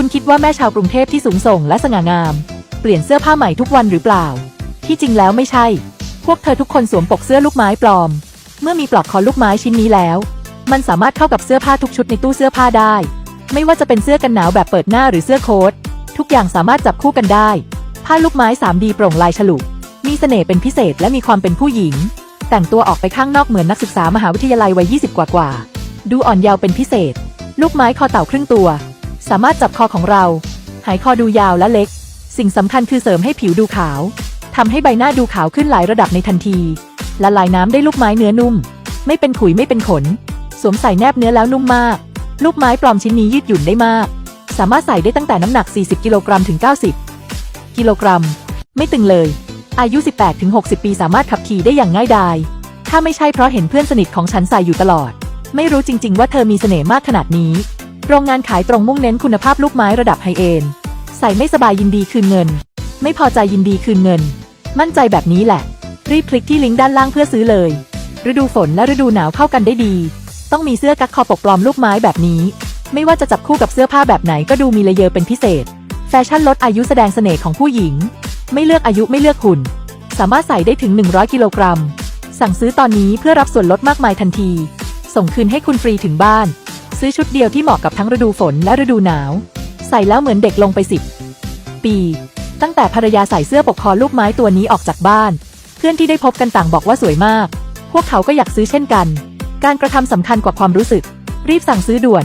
คุณคิดว่าแม่ชาวกรุงเทพที่สูงส่งและสง่างาม เปลี่ยนเสื้อผ้าใหม่ทุกวันหรือเปล่า ที่จริงแล้วไม่ใช่ พวกเธอทุกคนสวมปกเสื้อลูกไม้ปลอม เมื่อมีปลอกคอลูกไม้ชิ้นนี้แล้ว มันสามารถเข้ากับเสื้อผ้าทุกชุดในตู้เสื้อผ้าได้ ไม่ว่าจะเป็นเสื้อกันหนาวแบบเปิดหน้าหรือเสื้อโค้ททุกอย่างสามารถจับคู่กันได้ ผ้าลูกไม้ 3D โปร่งลายฉลุ มีเสน่ห์เป็นพิเศษและมีความเป็นผู้หญิง แต่งตัวออกไปข้างนอกเหมือนนักศึกษามหาวิทยาลัยวัย 20 กว่ากว่า ดูอ่อนเยาว์เป็นพิเศษ ลูกไม้คอเต่าครึ่งตัว สามารถจับคอของเรา หายคอดูยาวและเล็ก สิ่งสำคัญคือเสริมให้ผิวดูขาวทำให้ใบหน้าดูขาวขึ้นหลายระดับในทันที ละลายน้ำได้ลูกไม้เนื้อนุ่ม ไม่เป็นขุยไม่เป็นขน สวมใส่แนบเนื้อแล้วนุ่มมาก ลูกไม้ปลอมชิ้นนี้ยืดหยุ่นได้มาก สามารถใส่ได้ตั้งแต่น้ำหนัก 40 กิโลกรัมถึง 90 กิโลกรัม ไม่ตึงเลย อายุ 18ถึง60 ปีสามารถขับขี่ได้อย่างง่ายดาย ถ้าไม่ใช่เพราะเห็นเพื่อนสนิทของฉันใส่อยู่ตลอด ไม่รู้จริง ๆ ว่าเธอมีเสน่ห์มากขนาดนี้ โรงงานขายตรงมุ่งเน้นคุณภาพลูกไม้ระดับไฮเอนด์ใส่ไม่สบายยินดีคืนเงิน ไม่พอใจยินดีคืนเงิน มั่นใจแบบนี้แหละ รีบคลิกที่ลิงก์ด้านล่างเพื่อซื้อเลย ฤดูฝนและฤดูหนาวเข้ากันได้ดี ต้องมีเสื้อกั๊กคอปกปลอมลูกไม้แบบนี้ ไม่ว่าจะจับคู่กับเสื้อผ้าแบบไหนก็ดูมีเลเยอร์เป็นพิเศษ แฟชั่นลดอายุแสดงเสน่ห์ของผู้หญิง ไม่เลือกอายุไม่เลือกหุ่น สามารถใส่ได้ถึง 100 กิโลกรัม สั่งซื้อตอนนี้เพื่อรับส่วนลดมากมายทันที ส่งคืนให้คุณฟรีถึงบ้าน ซื้อชุดเดียวที่เหมาะกับทั้งฤดูฝนและฤดูหนาว ใส่แล้วเหมือนเด็กลงไปสิบปี ตั้งแต่ภรรยาใส่เสื้อปกคอลูกไม้ตัวนี้ออกจากบ้าน เพื่อนที่ได้พบกันต่างบอกว่าสวยมาก พวกเขาก็อยากซื้อเช่นกัน การกระทำสำคัญกว่าความรู้สึก รีบสั่งซื้อด่วน